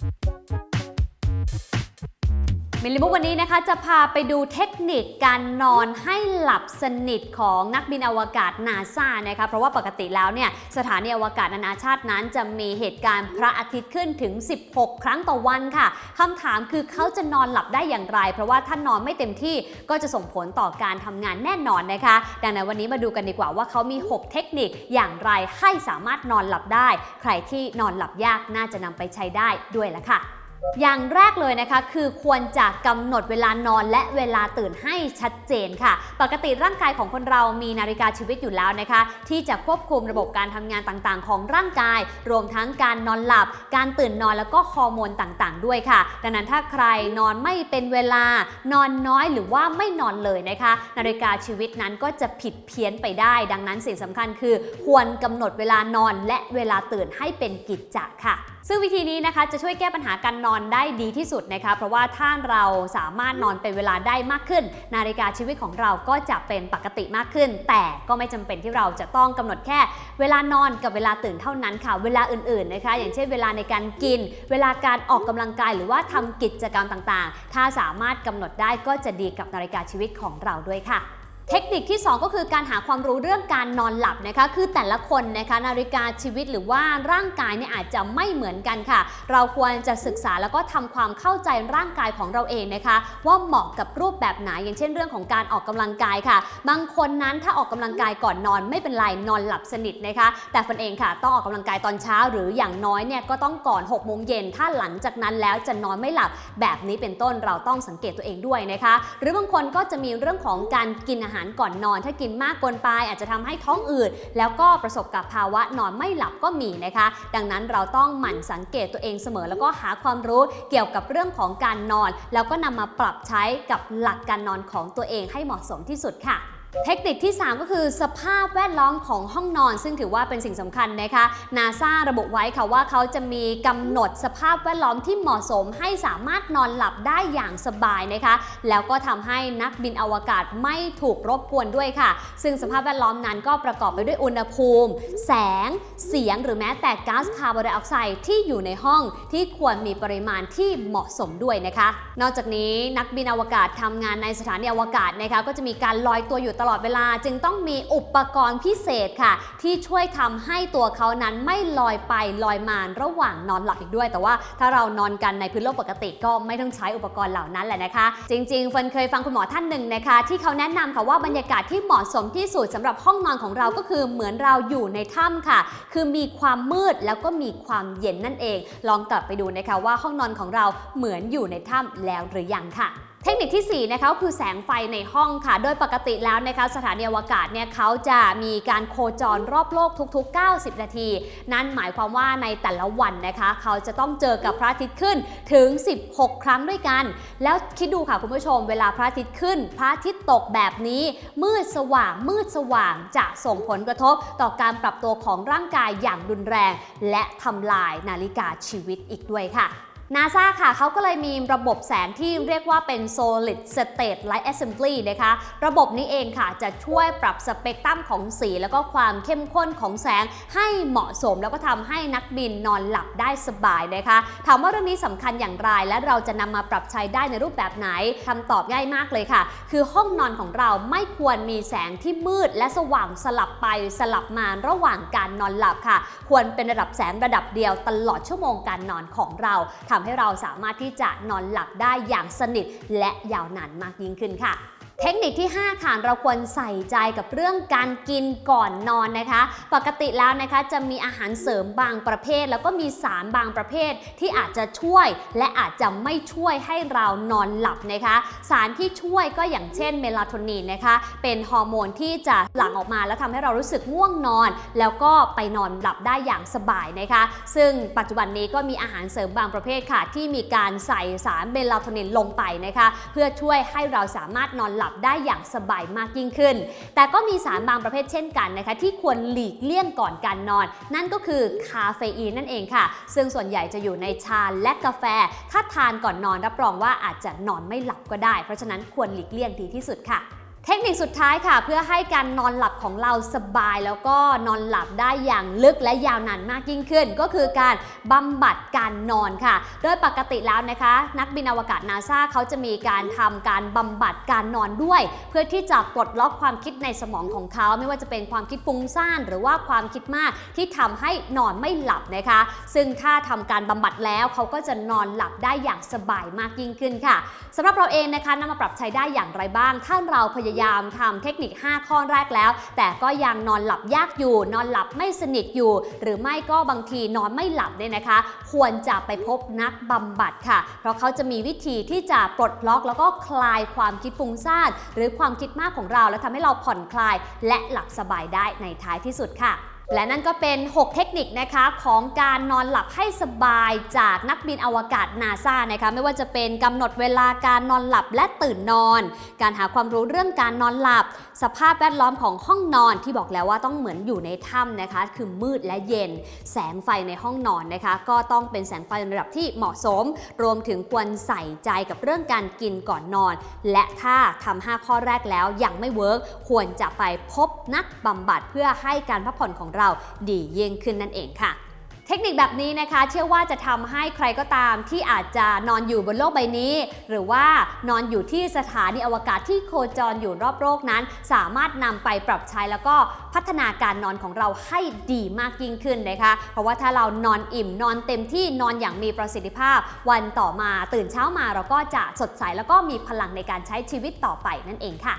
Bye. มิลลิมุกวันนี้นะคะจะพาไปดูเทคนิคการนอนให้หลับสนิทของนักบินอวกาศนาซานะคะเพราะว่าปกติแล้วเนี่ยสถานีอวกาศนานาชาตินั้น จะมีเหตุการณ์พระอาทิตย์ขึ้นถึง 16 ครั้งต่อวันค่ะคำถามคือเขาจะนอนหลับได้อย่างไร เพราะว่าถ้านอนไม่เต็มที่ก็จะส่งผลต่อการทำงานแน่นอนนะคะ ดังนั้นวันนี้มาดูกันดีกว่าว่าเขามี 6 เทคนิคอย่างไรให้สามารถนอนหลับได้ ใครที่นอนหลับยากน่าจะนำไปใช้ได้ด้วยละค่ะ อย่างแรกเลยนะคะ คือควรจะกำหนดเวลานอนและเวลาตื่นให้ชัดเจนค่ะ ปกติร่างกายของคนเรามีนาฬิกาชีวิตอยู่แล้วนะคะ ที่จะควบคุมระบบการทำงานต่างๆ ของร่างกาย รวมทั้งการนอนหลับ การตื่นนอนแล้วก็ฮอร์โมนต่างๆ ด้วยค่ะ ดังนั้นถ้าใครนอนไม่เป็นเวลานอนน้อยหรือว่าไม่นอนเลยนะคะ นาฬิกาชีวิตนั้นก็จะผิดเพี้ยนไปได้ ดังนั้นสิ่งสำคัญคือ ควรกำหนดเวลานอนและเวลาตื่นให้เป็นกิจจะค่ะซึ่งวิธีนี้นะคะจะช่วยแก้ปัญหาการนอนได้ดีที่สุดนะคะเพราะว่าถ้าเราสามารถนอนเป็นเวลาได้มากขึ้น นาฬิกาชีวิตของเราก็จะเป็นปกติมากขึ้น แต่ก็ไม่จำเป็นที่เราจะต้องกำหนดแค่ เวลานอนกับเวลาตื่นเท่านั้นค่ะ เวลาอื่นๆนะคะ อย่างเช่นเวลาในการกิน เวลาการออกกำลังกาย หรือว่าทำกิจกรรมต่างๆ ถ้าสามารถกำหนดได้ก็จะดีกับนาฬิกาชีวิตของเราด้วยค่ะ เทคนิคที่ 2 ก็คือการหาความรู้เรื่องการนอนหลับนะคะ คือแต่ละคนนะคะนาฬิกาชีวิตหรือว่าร่างกายเนี่ยอาจจะไม่เหมือนกันค่ะ เราควรจะศึกษาแล้วก็ทำความเข้าใจร่างกายของเราเองนะคะ ว่าเหมาะกับรูปแบบไหนอย่างเช่นเรื่องของการออกกำลังกายค่ะ บางคนนั้นถ้าออกกำลังกายก่อนนอนไม่เป็นไรนอนหลับสนิทนะคะ แต่ฟันเองค่ะต้องออกกำลังกายตอนเช้า หรืออย่างน้อยเนี่ยก็ต้องก่อน6โมงเย็นถ้าหลังจากนั้นแล้วจะนอนไม่หลับแบบนี้เป็นต้นเราต้องสังเกตตัวเองด้วยนะคะ หรือบางคนก็จะมีเรื่องของการกินอาหารก่อนนอน ถ้ากินมากเกินไป อาจจะทำให้ท้องอืดแล้วก็ประสบกับภาวะนอนไม่หลับก็มีนะคะ ดังนั้นเราต้องหมั่นสังเกตตัวเองเสมอ แล้วก็หาความรู้เกี่ยวกับเรื่องของการนอน แล้วก็นำมาปรับใช้กับหลักการนอนของตัวเองให้เหมาะสมที่สุดค่ะ เทคนิคที่ 3 ก็คือสภาพแวดล้อมของห้องนอน ซึ่งถือว่าเป็นสิ่งสำคัญนะคะนาซาระบุไว้ค่ะว่าเขาจะมีกำหนดสภาพแวดล้อมที่เหมาะสมให้สามารถนอนหลับได้อย่างสบายนะคะ แล้วก็ทำให้นักบินอวกาศไม่ถูกรบกวนด้วยค่ะ ซึ่งสภาพแวดล้อมนั้นก็ประกอบไปด้วยอุณหภูมิ แสง เสียง หรือแม้แต่ก๊าซคาร์บอนไดออกไซด์ที่อยู่ในห้องที่ควรมีปริมาณที่เหมาะสมด้วยนะคะ นอกจากนี้นักบินอวกาศทำงานในสถานีอวกาศนะคะก็จะมีการลอยตัวอยู่ตลอดเวลาจึงต้องมีอุปกรณ์พิเศษค่ะ ที่ช่วยทำให้ตัวเขานั้นไม่ลอยไปลอยมาระหว่างนอนหลับอีกด้วย แต่ว่าถ้าเรานอนกันในพื้นโลกปกติก็ไม่ต้องใช้อุปกรณ์เหล่านั้นแหละนะคะ จริงๆเฟินเคยฟังคุณหมอท่านหนึ่งนะคะ ที่เขาแนะนำค่ะว่าบรรยากาศที่เหมาะสมที่สุดสำหรับห้องนอนของเราก็คือเหมือนเราอยู่ในถ้ำค่ะ คือมีความมืดแล้วก็มีความเย็นนั่นเอง ลองกลับไปดูนะคะว่าห้องนอนของเราเหมือนอยู่ในถ้ำแล้วหรือยังค่ะ เทคนิคที่ 4 นะคะคือแสงไฟในห้องค่ะ โดยปกติแล้วนะคะสถานีอวกาศเนี่ยเขาจะมีการโคจรรอบโลกทุก ๆ 90 นาที นั่นหมายความว่าในแต่ละวันนะคะ เขาจะต้องเจอกับพระอาทิตย์ขึ้นถึง 16 ครั้งด้วยกัน แล้วคิดดูค่ะคุณผู้ชม เวลาพระอาทิตย์ขึ้น พระอาทิตย์ตกแบบนี้ มืดสว่างมืดสว่างจะส่งผลกระทบต่อการปรับตัวของร่างกายอย่างรุนแรง และทำลายนาฬิกาชีวิตอีกด้วยค่ะ นาซาค่ะเขาก็เลยมีระบบแสงที่เรียกว่าเป็น solid state light assembly นะคะ ระบบนี้เองค่ะจะช่วยปรับสเปกตรัมของสี แล้วก็ความเข้มข้นของแสงให้เหมาะสม แล้วก็ทำให้นักบินนอนหลับได้สบายนะคะ ถามว่าเรื่องนี้สำคัญอย่างไร และเราจะนำมาปรับใช้ได้ในรูปแบบไหนคำตอบง่ายมากเลยค่ะ คือห้องนอนของเราไม่ควรมีแสงที่มืด และสว่างสลับไปสลับมาระหว่างการนอนหลับค่ะ ควรเป็นระดับแสงระดับเดียวตลอดชั่วโมงการนอนของเราทำให้เราสามารถที่จะนอนหลับได้อย่างสนิทและยาวนานมากยิ่งขึ้นค่ะ เทคนิคที่ 5 ค่ะ เราควรใส่ใจกับเรื่องการกินก่อนนอนนะคะ ปกติแล้วนะคะจะมีอาหารเสริมบางประเภท แล้วก็มีสารบางประเภทที่อาจจะช่วยและอาจจะไม่ช่วยให้เรานอนหลับนะคะ สารที่ช่วยก็อย่างเช่นเมลาโทนินนะคะ เป็นฮอร์โมนที่จะหลั่งออกมา แล้วทำให้เรารู้สึกง่วงนอน แล้วก็ไปนอนหลับได้อย่างสบายนะคะ ซึ่งปัจจุบันนี้ก็มีอาหารเสริมบางประเภทค่ะ ที่มีการใส่สารเมลาโทนินลงไปนะคะ เพื่อช่วยให้เราสามารถนอนหลับได้อย่างสบายมากยิ่งขึ้น แต่ก็มีสารบางประเภทเช่นกันนะคะที่ควรหลีกเลี่ยงก่อนการนอน นั่นก็คือคาเฟอีนนั่นเองค่ะ ซึ่งส่วนใหญ่จะอยู่ในชาและกาแฟ ถ้าทานก่อนนอนรับรองว่าอาจจะนอนไม่หลับก็ได้ เพราะฉะนั้นควรหลีกเลี่ยงดีที่สุดค่ะ เทคนิคสุดท้ายค่ะ เพื่อให้การนอนหลับของเราสบาย แล้วก็นอนหลับได้อย่างลึกและยาวนานมากยิ่งขึ้น ก็คือการบำบัดการนอนค่ะ โดยปกติแล้วนะคะ นักบินอวกาศนาซาเขาจะมีการทำการบำบัดการนอนด้วย เพื่อที่จะปลดล็อกความคิดในสมองของเขาไม่ว่าจะเป็นความคิดฟุ้งซ่านหรือว่าความคิดมากที่ทำให้นอนไม่หลับนะคะ ซึ่งถ้าทำการบำบัดแล้วเขาก็จะนอนหลับได้อย่างสบายมากยิ่งขึ้นค่ะสำหรับเราเองนะคะนำมาปรับใช้ได้อย่างไรบ้าง ถ้าเราพยายามทำเทคนิค 5 ข้อแรกแล้ว แต่ก็ยังนอนหลับยากอยู่ นอนหลับไม่สนิทอยู่ หรือไม่ก็บางทีนอนไม่หลับเนี่ยนะคะ ควรจะไปพบนักบำบัดค่ะ เพราะเขาจะมีวิธีที่จะปลดล็อกแล้วก็คลายความคิดฟุ้งซ่านหรือความคิดมากของเรา แล้วทำให้เราผ่อนคลาย และหลับสบายได้ในท้ายที่สุดค่ะ และนั่นก็เป็น 6 เทคนิคนะคะของการนอนหลับให้สบายจากนักบินอวกาศนาซานะคะไม่ว่าจะเป็นกำหนดเวลาการนอนหลับและตื่นนอน การหาความรู้เรื่องการนอนหลับ สภาพแวดล้อมของห้องนอนที่บอกแล้วว่าต้องเหมือนอยู่ในถ้ำนะคะ คือมืดและเย็น แสงไฟในห้องนอนนะคะ ก็ต้องเป็นแสงไฟในระดับที่เหมาะสม รวมถึงควรใส่ใจกับเรื่องการกินก่อนนอน และถ้าทำ5ข้อแรกแล้วยังไม่เวิร์กควรจะไปพบนักบำบัดเพื่อให้การพักผ่อนของเราดียิ่งขึ้นนั่นเองค่ะเทคนิคแบบนี้นะคะเชื่อว่าจะทำให้ใครก็ตามที่อาจจะนอนอยู่บนโลกใบนี้ หรือว่านอนอยู่ที่สถานีอวกาศที่โคจรอยู่รอบโลกนั้น สามารถนำไปปรับใช้แล้วก็พัฒนาการนอนของเราให้ดีมากยิ่งขึ้นนะคะ เพราะว่าถ้าเรานอนอิ่มนอนเต็มที่นอนอย่างมีประสิทธิภาพ วันต่อมาตื่นเช้ามาเราก็จะสดใสแล้วก็มีพลังในการใช้ชีวิตต่อไปนั่นเองค่ะ